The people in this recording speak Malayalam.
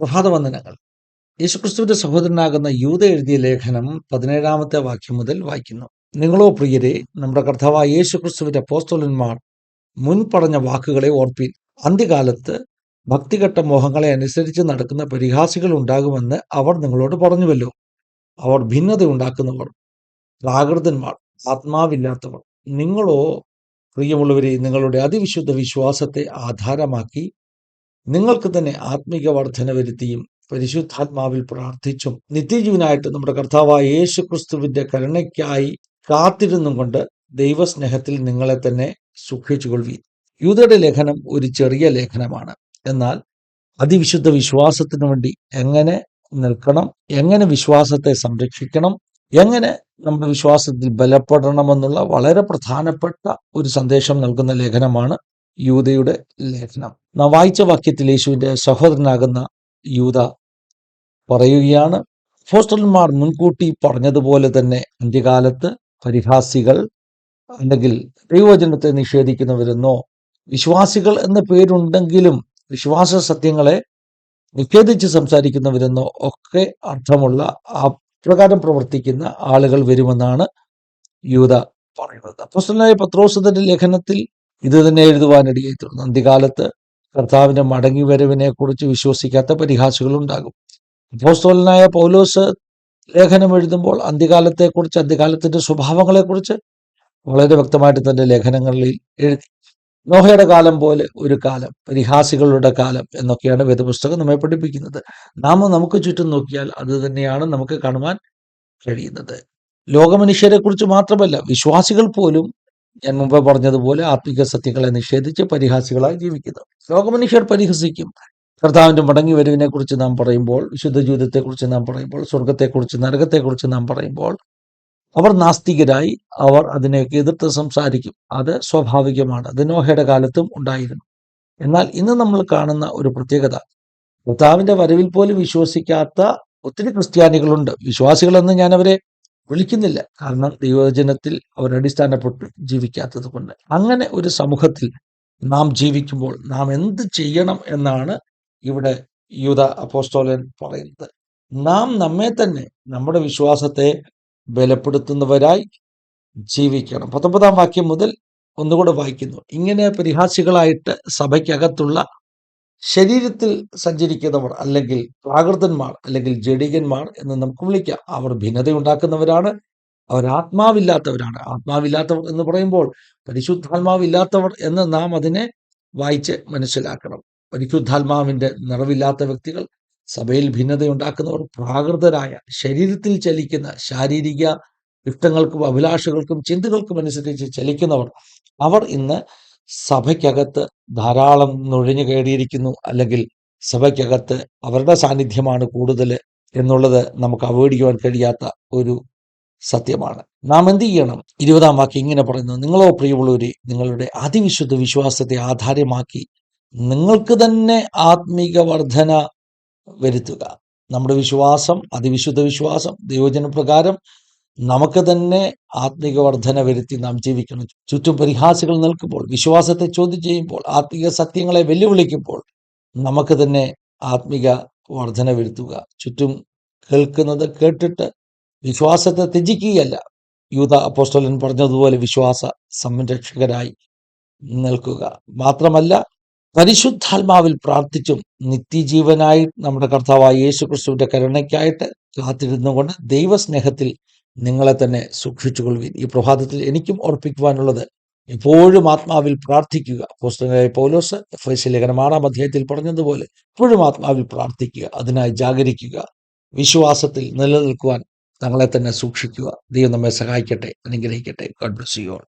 പ്രഭാതവന്ദനങ്ങൾ. യേശുക്രിസ്തുവിന്റെ സഹോദരനാകുന്ന യൂത എഴുതിയ ലേഖനം പതിനേഴാമത്തെ വാക്യം മുതൽ വായിക്കുന്നു. നിങ്ങളോ പ്രിയരെ നമ്മുടെ കർത്താവായ യേശുക്രിസ്തുവിന്റെ പോസ്റ്റോലന്മാർ മുൻ പറഞ്ഞ വാക്കുകളെ ഓർപ്പീൻ. അന്ത്യകാലത്ത് ഭക്തിഘട്ട മോഹങ്ങളെ അനുസരിച്ച് നടക്കുന്ന പരിഹാസികൾ ഉണ്ടാകുമെന്ന് അവർ നിങ്ങളോട് പറഞ്ഞുവല്ലോ. അവർ ഭിന്നത ഉണ്ടാക്കുന്നവർ പ്രാകൃതന്മാർ ആത്മാവില്ലാത്തവർ. നിങ്ങളോ പ്രിയമുള്ളവരെ നിങ്ങളുടെ അതിവിശുദ്ധ വിശ്വാസത്തെ ആധാരമാക്കി നിങ്ങൾക്ക് തന്നെ ആത്മീക വർധന വരുത്തിയും പരിശുദ്ധാത്മാവിൽ പ്രാർത്ഥിച്ചും നിത്യജീവനായിട്ട് നമ്മുടെ കർത്താവായ യേശു ക്രിസ്തുവിന്റെ കരുണയ്ക്കായി കാത്തിരുന്നും കൊണ്ട് ദൈവസ്നേഹത്തിൽ നിങ്ങളെ തന്നെ സൂക്ഷിച്ചുകൊള്ളുവീൻ യൂതയുടെ ലേഖനം ഒരു ചെറിയ ലേഖനമാണ്. എന്നാൽ അതിവിശുദ്ധ വിശ്വാസത്തിനു വേണ്ടി എങ്ങനെ നിൽക്കണം എങ്ങനെ വിശ്വാസത്തെ സംരക്ഷിക്കണം എങ്ങനെ നമ്മുടെ വിശ്വാസത്തിൽ ബലപ്പെടണമെന്നുള്ള വളരെ പ്രധാനപ്പെട്ട ഒരു സന്ദേശം നൽകുന്ന ലേഖനമാണ് യൂതയുടെ ലേഖനം. നാം വായിച്ച വാക്യത്തിൽ യേശുവിന്റെ സഹോദരനാകുന്ന യൂത പറയുകയാണ് അപ്പോസ്റ്റലന്മാർ മുൻകൂട്ടി പറഞ്ഞതുപോലെ തന്നെ അന്ത്യകാലത്ത് പരിഹാസികൾ അല്ലെങ്കിൽ ദൈവവചനത്തെ നിഷേധിക്കുന്നവരെന്നോ വിശ്വാസികൾ എന്ന പേരുണ്ടെങ്കിലും വിശ്വാസ സത്യങ്ങളെ നിഷേധിച്ച് സംസാരിക്കുന്നവരെന്നോ ഒക്കെ അർത്ഥമുള്ള ആ പ്രകാരം പ്രവർത്തിക്കുന്ന ആളുകൾ വരുമെന്നാണ് യൂത പറയുന്നത്. അപ്പോസ്റ്റലായ പത്രോസത്തിന്റെ ലേഖനത്തിൽ ഇത് തന്നെ എഴുതുവാനിടയായി അന്ത്യകാലത്ത് കർത്താവിന്റെ മടങ്ങി വരവിനെ കുറിച്ച് വിശ്വസിക്കാത്ത പരിഹാസികൾ ഉണ്ടാകും അപ്പോസ്തോലനായ പൗലോസ് ലേഖനം എഴുതുമ്പോൾ അന്ത്യകാലത്തെക്കുറിച്ച് അന്ത്യകാലത്തിന്റെ സ്വഭാവങ്ങളെക്കുറിച്ച് വളരെ വ്യക്തമായിട്ട് തന്റെ ലേഖനങ്ങളിൽ എഴുതി. നോഹയുടെ കാലം പോലെ ഒരു കാലം പരിഹാസികളുടെ കാലം എന്നൊക്കെയാണ് വേദപുസ്തകം നമ്മെ പഠിപ്പിക്കുന്നത്. നാം നമുക്ക് ചുറ്റും നോക്കിയാൽ അത് തന്നെയാണ് നമുക്ക് കാണുവാൻ കഴിയുന്നത്. ലോകമനുഷ്യരെ കുറിച്ച് മാത്രമല്ല വിശ്വാസികൾ പോലും ഞാൻ മുമ്പ് പറഞ്ഞതുപോലെ ആത്മിക സത്യങ്ങളെ നിഷേധിച്ച് പരിഹാസികളായി ജീവിക്കുന്നു. ലോകമനുഷ്യർ പരിഹസിക്കും. കർത്താവിന്റെ മടങ്ങി വരവിനെ കുറിച്ച് നാം പറയുമ്പോൾ വിശുദ്ധ ജീവിതത്തെക്കുറിച്ച് നാം പറയുമ്പോൾ സ്വർഗത്തെക്കുറിച്ച് നരകത്തെക്കുറിച്ച് നാം പറയുമ്പോൾ അവർ നാസ്തികരായി അവർ അതിനെയൊക്കെ എതിർത്ത് സംസാരിക്കും. അത് സ്വാഭാവികമാണ്. അത് നോഹയുടെ കാലത്തും ഉണ്ടായിരുന്നു. എന്നാൽ ഇന്ന് നമ്മൾ കാണുന്ന ഒരു പ്രത്യേകത കർത്താവിന്റെ വരവിൽ പോലും വിശ്വസിക്കാത്ത ഒത്തിരി ക്രിസ്ത്യാനികളുണ്ട്. വിശ്വാസികളെന്ന് ഞാൻ അവരെ വിളിക്കുന്നില്ല. കാരണം ദൈവജനത്തിൽ അവർ അടിസ്ഥാനപ്പെട്ട് ജീവിക്കാത്തത് കൊണ്ട്. അങ്ങനെ ഒരു സമൂഹത്തിൽ നാം ജീവിക്കുമ്പോൾ നാം എന്ത് ചെയ്യണം എന്നാണ് ഇവിടെ യൂത അപ്പോസ്റ്റോലൻ പറയുന്നത്. നാം നമ്മെ തന്നെ നമ്മുടെ വിശ്വാസത്തെ ബലപ്പെടുത്തുന്നവരായി ജീവിക്കണം. പത്തൊമ്പതാം വാക്യം മുതൽ ഒന്നുകൂടെ വായിക്കുന്നു. ഇങ്ങനെ പരിഹാസികളായിട്ട് സഭയ്ക്കകത്തുള്ള ശരീരത്തിൽ സഞ്ചരിക്കുന്നവർ അല്ലെങ്കിൽ പ്രാകൃതന്മാർ അല്ലെങ്കിൽ ജഡികന്മാർ എന്ന് നമുക്ക് വിളിക്കാം. അവർ ഭിന്നത ഉണ്ടാക്കുന്നവരാണ് അവർ ആത്മാവില്ലാത്തവരാണ്. ആത്മാവില്ലാത്തവർ എന്ന് പറയുമ്പോൾ പരിശുദ്ധാത്മാവില്ലാത്തവർ എന്ന് നാം അതിനെ വായിച്ച് മനസ്സിലാക്കണം. പരിശുദ്ധാത്മാവിന്റെ നിറവില്ലാത്ത വ്യക്തികൾ സഭയിൽ ഭിന്നതയുണ്ടാക്കുന്നവർ പ്രാകൃതരായ ശരീരത്തിൽ ചലിക്കുന്ന ശാരീരിക ഇഷ്ടങ്ങൾക്കും അഭിലാഷകൾക്കും ചിന്തകൾക്കും അനുസരിച്ച് ചലിക്കുന്നവർ അവർ ഇന്ന് സഭയ്ക്കകത്ത് ധാരാളം നുഴഞ്ഞു കയറിയിരിക്കുന്നു അല്ലെങ്കിൽ സഭയ്ക്കകത്ത് അവരുടെ സാന്നിധ്യമാണ് കൂടുതൽ എന്നുള്ളത് നമുക്ക് അവോയ്ഡ് ചെയ്യുവാൻ കഴിയാത്ത ഒരു സത്യമാണ്. നാം എന്ത് ചെയ്യണം? ഇരുപതാം വാക്യം ഇങ്ങനെ പറയുന്നു നിങ്ങളോ പ്രിയമുള്ളവരെ നിങ്ങളുടെ അതിവിശുദ്ധ വിശ്വാസത്തെ ആധാരമാക്കി നിങ്ങൾക്ക് തന്നെ ആത്മീക വർധന വരുത്തുക. നമ്മുടെ വിശ്വാസം അതിവിശുദ്ധ വിശ്വാസം ദൈവജന പ്രകാരം നമുക്ക് തന്നെ ആത്മീക വർധന വരുത്തി നാം ജീവിക്കണം ചുറ്റും പരിഹാസികൾ നിൽക്കുമ്പോൾ വിശ്വാസത്തെ ചോദ്യം ചെയ്യുമ്പോൾ ആത്മീക സത്യങ്ങളെ വെല്ലുവിളിക്കുമ്പോൾ നമുക്ക് തന്നെ ആത്മീക വർധന വരുത്തുക. ചുറ്റും കേൾക്കുന്നത് കേട്ടിട്ട് വിശ്വാസത്തെ ത്യജിക്കുകയല്ല. യൂത അപ്പോസ്റ്റോലൻ പറഞ്ഞതുപോലെ വിശ്വാസ സംരക്ഷകരായി നിൽക്കുക. മാത്രമല്ല പരിശുദ്ധാത്മാവിൽ പ്രാർത്ഥിച്ചും നിത്യജീവനായി നമ്മുടെ കർത്താവായ യേശു ക്രിസ്തുവിന്റെ കരുണയ്ക്കായിട്ട് കാത്തിരുന്നുകൊണ്ട് ദൈവസ്നേഹത്തിൽ നിങ്ങളെ തന്നെ സൂക്ഷിച്ചുകൊള്ളുവിൻ. ഈ പ്രഭാതത്തിൽ എനിക്കും ഓർപ്പിക്കുവാനുള്ളത് എപ്പോഴും ആത്മാവിൽ പ്രാർത്ഥിക്കുക. പോസ്റ്റനായ പൗലോസ് എഫ് എസ് ലേഖനം ആറാം അധ്യായത്തിൽ പറഞ്ഞതുപോലെ എപ്പോഴും ആത്മാവിൽ പ്രാർത്ഥിക്കുക അതിനായി ജാഗരിക്കുക വിശ്വാസത്തിൽ നിലനിൽക്കുവാൻ തങ്ങളെ തന്നെ സൂക്ഷിക്കുക. ദൈവം നമ്മെ സഹായിക്കട്ടെ അനുഗ്രഹിക്കട്ടെ. God bless you all